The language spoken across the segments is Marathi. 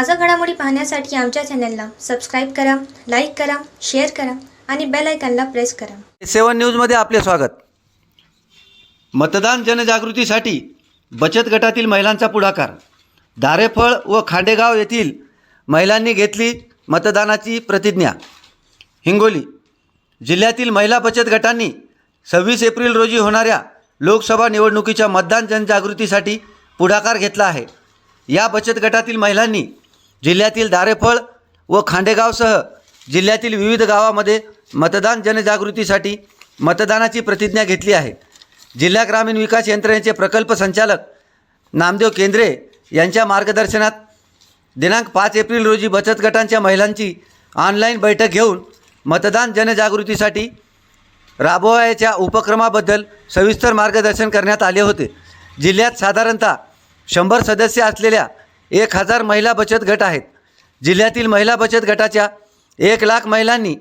ताज्या घडामोडी पाहण्यासाठी आमच्या चॅनलला सबस्क्राईब करा लाईक करा शेअर करा आणि बेल आयकॉनला प्रेस करा. सेवन न्यूजमध्ये आपले स्वागत. मतदान जनजागृतीसाठी बचत गटातील महिलांचा पुढाकार. दारेफळ व खांडेगाव येथील महिलांनी घेतली मतदानाची प्रतिज्ञा. हिंगोली जिल्ह्यातील महिला बचत गटांनी सव्वीस एप्रिल रोजी होणाऱ्या लोकसभा निवडणुकीच्या मतदान जनजागृतीसाठी पुढाकार घेतला आहे. या बचत गटातील महिलांनी जिल्ह्यातील दारेफळ व खांडेगावसह जिल्ह्यातील विविध गावामध्ये मतदान जनजागृतीसाठी मतदानाची प्रतिज्ञा घेतली आहे. जिल्हा ग्रामीण विकास यंत्रणेचे प्रकल्प संचालक नामदेव केंद्रे यांच्या मार्गदर्शनात दिनांक पाच एप्रिल रोजी बचत गटांच्या महिलांची ऑनलाईन बैठक घेऊन मतदान जनजागृतीसाठी राबवायच्या उपक्रमाबद्दल सविस्तर मार्गदर्शन करण्यात आले होते. जिल्ह्यात साधारणतः शंभर सदस्य असलेल्या एक हजार महिला बचत गट आहेत. जिल्ह्यातील महिला बचत गटाच्या एक लाख महिलांनी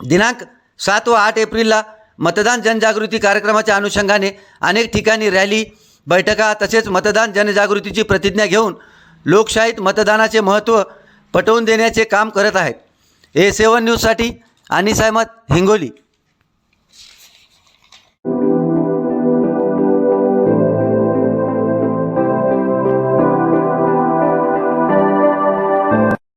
दिनांक सात व आठ एप्रिलला मतदान जनजागृती कार्यक्रमाच्या अनुषंगाने अनेक ठिकाणी रॅली बैठका तसेच मतदान जनजागृतीची प्रतिज्ञा घेऊन लोकशाहीत मतदानाचे महत्त्व पटवून देण्याचे काम करत आहेत. ए सेवन न्यूजसाठी अनिस अहमद हिंगोली.